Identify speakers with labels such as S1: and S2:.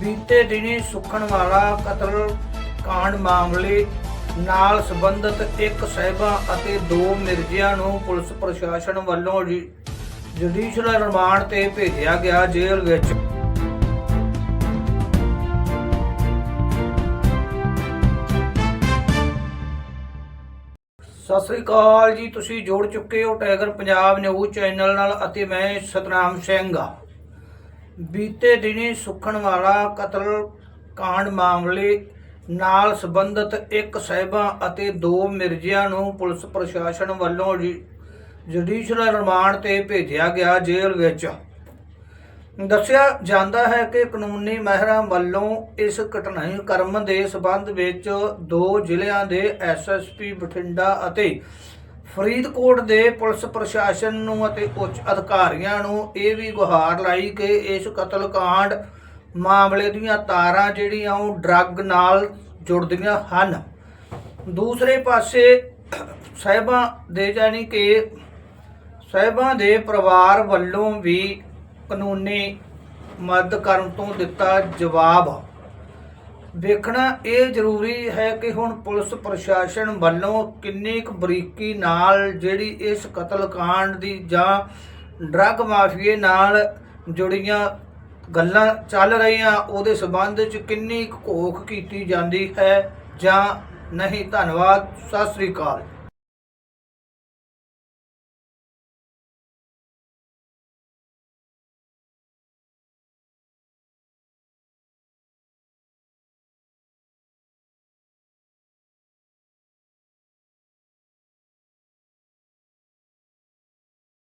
S1: ਬੀਤੇ ਦਿਨੀ ਸੁਖਣ ਵਾਲਾ ਕਤਲ ਕਾਂਡ ਮਾਮਲੇ ਨਾਲ ਸੰਬੰਧਿਤ ਇੱਕ ਸਹਿਬਾ ਅਤੇ ਦੋ ਮਿਰਜ਼ਿਆਂ ਨੂੰ ਪੁਲਿਸ ਪ੍ਰਸ਼ਾਸਨ ਵੱਲੋਂ ਜੁਡੀਸ਼ਲ ਰਿਮਾਂਡ ਤੇ ਭੇਜਿਆ ਗਿਆ ਜੇਲ੍ਹ ਵਿੱਚ। ਸਤਿ ਸ੍ਰੀ ਅਕਾਲ ਜੀ, ਤੁਸੀਂ ਜੋੜ ਚੁੱਕੇ ਹੋ ਟਾਈਗਰ ਪੰਜਾਬ ਨਿਊਜ਼ ਚੈਨਲ ਨਾਲ ਅਤੇ ਮੈਂ ਸਤਨਾਮ ਸਿੰਘ ਆ। ਬੀਤੇ ਦਿਨੀ ਸੁਖਣ ਵਾਲਾ ਕਤਲ ਕਾਂਡ ਮਾਮਲੇ ਨਾਲ ਸੰਬੰਧਿਤ ਇੱਕ ਸਹਿਬਾ ਅਤੇ ਦੋ ਮਿਰਜ਼ਿਆਂ ਨੂੰ ਪੁਲਿਸ ਪ੍ਰਸ਼ਾਸਨ ਵੱਲੋਂ ਜੁਡੀਸ਼ਲ ਰਿਮਾਂਡ ਤੇ ਭੇਜਿਆ ਗਿਆ ਜੇਲ੍ਹ ਵਿੱਚ। ਦੱਸਿਆ ਜਾਂਦਾ ਹੈ ਕਿ ਕਾਨੂੰਨੀ ਮਹਿਰਾਂ ਵੱਲੋਂ ਇਸ ਘਟਨਾਈ ਕਰਮ ਦੇ ਸਬੰਧ ਵਿੱਚ ਦੋ ਜ਼ਿਲ੍ਹਿਆਂ ਦੇ ਐਸਐਸਪੀ ਬਠਿੰਡਾ ਅਤੇ ਫਰੀਦਕੋਟ ਦੇ ਪੁਲਿਸ ਪ੍ਰਸ਼ਾਸਨ ਨੂੰ ਅਤੇ ਉੱਚ ਅਧਿਕਾਰੀਆਂ ਨੂੰ ਇਹ ਵੀ ਗੁਹਾਰ ਲਾਈ ਕਿ ਇਸ ਕਤਲकांड ਮਾਮਲੇ ਦੀਆਂ ਤਾਰਾਂ ਜਿਹੜੀਆਂ ਉਹ ਡਰੱਗ ਨਾਲ ਜੁੜਦੀਆਂ ਹਨ। ਦੂਸਰੇ ਪਾਸੇ ਸਾਹਿਬਾਂ ਦੇ ਜਾਨੀ ਕਿ ਸਾਹਿਬਾਂ ਦੇ ਪਰਿਵਾਰ ਵੱਲੋਂ ਵੀ ਕਾਨੂੰਨੀ ਮਦਦ ਕਰਨ ਤੋਂ ਦਿੱਤਾ ਜਵਾਬ। ਵੇਖਣਾ ਇਹ ਜ਼ਰੂਰੀ ਹੈ ਕਿ ਹੁਣ ਪੁਲਿਸ ਪ੍ਰਸ਼ਾਸਨ ਵੱਲੋਂ ਕਿੰਨੀ ਕੁ ਬਰੀਕੀ ਨਾਲ ਜਿਹੜੀ ਇਸ ਕਤਲकांड ਦੀ ਜਾਂ ਡਰੱਗ ਮਾਫੀਏ ਨਾਲ ਜੁੜੀਆਂ ਗੱਲਾਂ ਚੱਲ ਰਹੀਆਂ, ਉਹਦੇ ਸਬੰਧ ਵਿੱਚ ਕਿੰਨੀ ਕੁ ਘੋਖ ਕੀਤੀ ਜਾਂਦੀ ਹੈ ਜਾਂ ਨਹੀਂ? ਧੰਨਵਾਦ, ਸਤਿ ਸ੍ਰੀ ਅਕਾਲ।